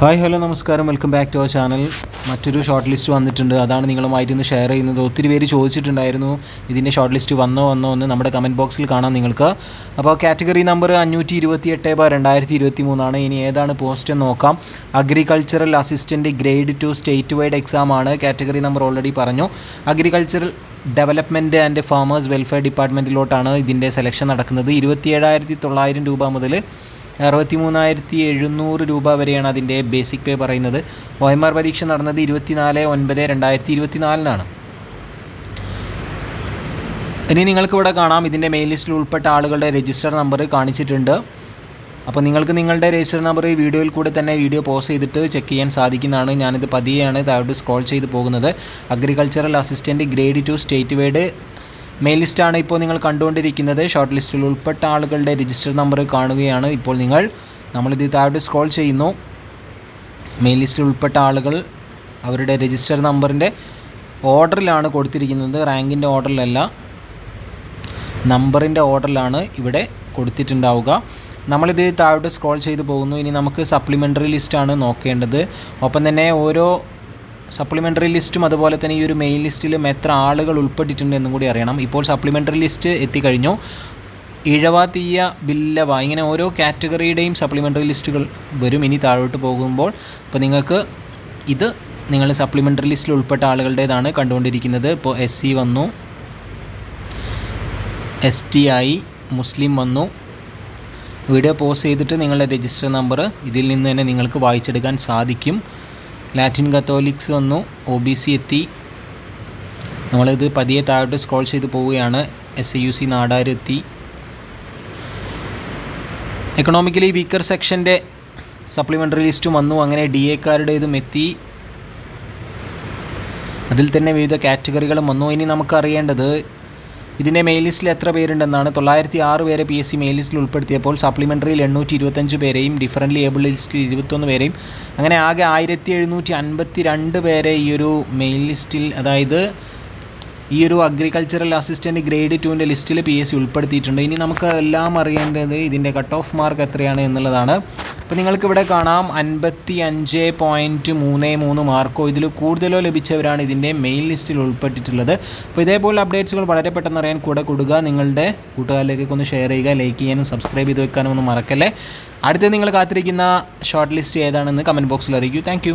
Hi hello നമസ്കാരം. Welcome back to our channel മറ്റൊരു short list വന്നിട്ടുണ്ട്. അതാണ് നിങ്ങളുമായിട്ട് ഇന്ന് ഷെയർ ചെയ്യുന്നത്. ഒത്തിരി പേര് ചോദിച്ചിട്ടുണ്ടായിരുന്നു ഇതിന്റെ ഷോർട്ട് ലിസ്റ്റ് വന്നോ വന്നോ എന്ന് നമ്മുടെ കമന്റ് ബോക്സിൽ കാണാം നിങ്ങൾക്ക്. അപ്പോൾ കാറ്റഗറി നമ്പർ അഞ്ഞൂറ്റി ഇരുപത്തി എട്ട് ബാർ രണ്ടായിരത്തി ഇരുപത്തി മൂന്നാണ് ഇനി ഏതാണ് പോസ്റ്റ് എന്ന് നോക്കാം. Agricultural assistant grade two state wide exam ആണ്. കാറ്റഗറി നമ്പർ ഓൾറെഡി പറഞ്ഞു. Agricultural development and farmers welfare ഡിപ്പാർട്ട്മെന്റിലോട്ടാണ് ഇതിന്റെ സെലക്ഷൻ നടക്കുന്നത്. ഇരുപത്തിയേഴായിരത്തി തൊള്ളായിരം രൂപ മുതൽ അറുപത്തി മൂന്നായിരത്തി എഴുന്നൂറ് രൂപ വരെയാണ് അതിന്റെ ബേസിക് പേ പറയുന്നത്. ഒ എം ആർ പരീക്ഷ നടന്നത് ഇരുപത്തിനാല് ഒൻപത് രണ്ടായിരത്തി ഇരുപത്തിനാലിനാണ് ഇനി നിങ്ങൾക്കിവിടെ കാണാം. ഇതിന്റെ മെയിൽ ലിസ്റ്റിൽ ഉൾപ്പെട്ട ആളുകളുടെ രജിസ്റ്റർ നമ്പർ കാണിച്ചിട്ടുണ്ട്. അപ്പോൾ നിങ്ങൾക്ക് നിങ്ങളുടെ രജിസ്റ്റർ നമ്പർ ഈ വീഡിയോയിൽ കൂടെ തന്നെ വീഡിയോ പോസ് ചെയ്തിട്ട് ചെക്ക് ചെയ്യാൻ സാധിക്കുന്നതാണ്. ഞാനിത് പതിയെയാണ് താഴോട്ട് സ്ക്രോൾ ചെയ്ത് പോകുന്നത്. Agricultural assistant grade two state wide main ലിസ്റ്റാണ് ഇപ്പോൾ നിങ്ങൾ കണ്ടുകൊണ്ടിരിക്കുന്നത്. ഷോർട്ട് ലിസ്റ്റിൽ ഉൾപ്പെട്ട ആളുകളുടെ രജിസ്റ്റർ നമ്പർ കാണുകയാണ്. ഇപ്പോൾ നിങ്ങൾ നമ്മളിത് താഴോട്ട് സ്ക്രോൾ ചെയ്യുന്നു. മെയിൽ ലിസ്റ്റിൽ ഉൾപ്പെട്ട ആളുകൾ അവരുടെ രജിസ്റ്റർ നമ്പറിന്റെ ഓർഡറിലാണ് കൊടുത്തിരിക്കുന്നത്. റാങ്കിന്റെ ഓർഡറിലല്ല നമ്പറിന്റെ ഓർഡറിലാണ് ഇവിടെ കൊടുത്തിട്ടുണ്ടാവുക. നമ്മളിത് താഴോട്ട് സ്ക്രോൾ ചെയ്ത് പോകുന്നു. ഇനി നമുക്ക് സപ്ലിമെന്ററി ലിസ്റ്റാണ് നോക്കേണ്ടത്. ഒപ്പം തന്നെ ഓരോ സപ്ലിമെന്ററി ലിസ്റ്റും അതുപോലെ തന്നെ ഈ ഒരു മെയിൻ ലിസ്റ്റിലും എത്ര ആളുകൾ ഉൾപ്പെട്ടിട്ടുണ്ട് എന്നും കൂടി അറിയണം. ഇപ്പോൾ സപ്ലിമെന്ററി ലിസ്റ്റ് എത്തിക്കഴിഞ്ഞു. ഇഴവ തീയ ബില്ലവ ഇങ്ങനെ ഓരോ കാറ്റഗറിയുടെയും സപ്ലിമെന്ററി ലിസ്റ്റുകൾ വരും ഇനി താഴോട്ട് പോകുമ്പോൾ. അപ്പോൾ നിങ്ങൾക്ക് ഇത് നിങ്ങൾ സപ്ലിമെന്ററി ലിസ്റ്റിൽ ഉൾപ്പെട്ട ആളുകളുടേതാണ് കണ്ടുകൊണ്ടിരിക്കുന്നത്. ഇപ്പോൾ എസ് സി വന്നു. എസ് ടി ആയി മുസ്ലിം വന്നു. വീഡിയോ പോസ്റ്റ് ചെയ്തിട്ട് നിങ്ങളുടെ രജിസ്റ്റർ നമ്പർ ഇതിൽ നിന്ന് തന്നെ നിങ്ങൾക്ക് വായിച്ചെടുക്കാൻ സാധിക്കും. ലാറ്റിൻ കത്തോലിക്സ് വന്നു ഒ ബി സി എത്തി. നമ്മളിത് പതിയെ താഴോട്ട് സ്ക്രോൾ ചെയ്ത് പോവുകയാണ്. എസ് എ യു സി നാടാരെത്തി എക്കണോമിക്കലി വീക്കർ സെക്ഷന്റെ സപ്ലിമെന്ററി ലിസ്റ്റും വന്നു. അങ്ങനെ ഡി എക്കാരുടേതും എത്തി. അതിൽ തന്നെ വിവിധ കാറ്റഗറികളും വന്നു. ഇനി നമുക്കറിയേണ്ടത് ഇതിന്റെ മെയിൽ ലിസ്റ്റിൽ എത്ര പേരുണ്ടെന്നാണ് തൊള്ളായിരത്തി ആറ് പേരെ പി എസ് സി മെയിൽ ലിസ്റ്റിൽ ഉൾപ്പെടുത്തിയപ്പോൾ സപ്ലിമെന്ററിയിൽ എണ്ണൂറ്റി ഇരുപത്തഞ്ച് പേരെയും ഡിഫറന്റ്ലി ഏബിൾ ലിസ്റ്റിൽ ഇരുപത്തൊന്ന് പേരെയും. അങ്ങനെ ആകെ ആയിരത്തി എഴുന്നൂറ്റി അൻപത്തി രണ്ട് പേരെ ഈ ഒരു മെയിൽ ലിസ്റ്റിൽ അതായത് ഈ ഒരു അഗ്രികൾച്ചറൽ അസിസ്റ്റന്റ് ഗ്രേഡ് ടുവിന്റെ ലിസ്റ്റിൽ പി എസ് സി ഉൾപ്പെടുത്തിയിട്ടുണ്ട്. ഇനി നമുക്ക് എല്ലാം അറിയേണ്ടത് ഇതിന്റെ കട്ട് ഓഫ് മാർക്ക് എത്രയാണ് എന്നുള്ളതാണ്. അപ്പോൾ നിങ്ങൾക്ക് ഇവിടെ കാണാം അൻപത്തി അഞ്ച് പോയിന്റ് മൂന്ന് മൂന്ന് മാർക്കോ ഇതിൽ കൂടുതലോ ലഭിച്ചവരാണ് ഇതിന്റെ മെയിൻ ലിസ്റ്റിൽ ഉൾപ്പെട്ടിട്ടുള്ളത്. അപ്പോൾ ഇതേപോലെ അപ്ഡേറ്റ്സുകൾ വളരെ പെട്ടെന്ന് അറിയാൻ കൂടെ കൊടുക്കുക. നിങ്ങളുടെ കൂട്ടുകാരിലേക്കൊക്കെ ഒന്ന് ഷെയർ ചെയ്യുക ലൈക്ക് ചെയ്യാനും സബ്സ്ക്രൈബ് ചെയ്ത് വെക്കാനും ഒന്നും മറക്കല്ലേ. അടുത്ത നിങ്ങൾ കാത്തിരിക്കുന്ന ഷോർട്ട് ലിസ്റ്റ് ഏതാണെന്ന് കമന്റ് ബോക്സിൽ അറിയിക്കൂ. താങ്ക്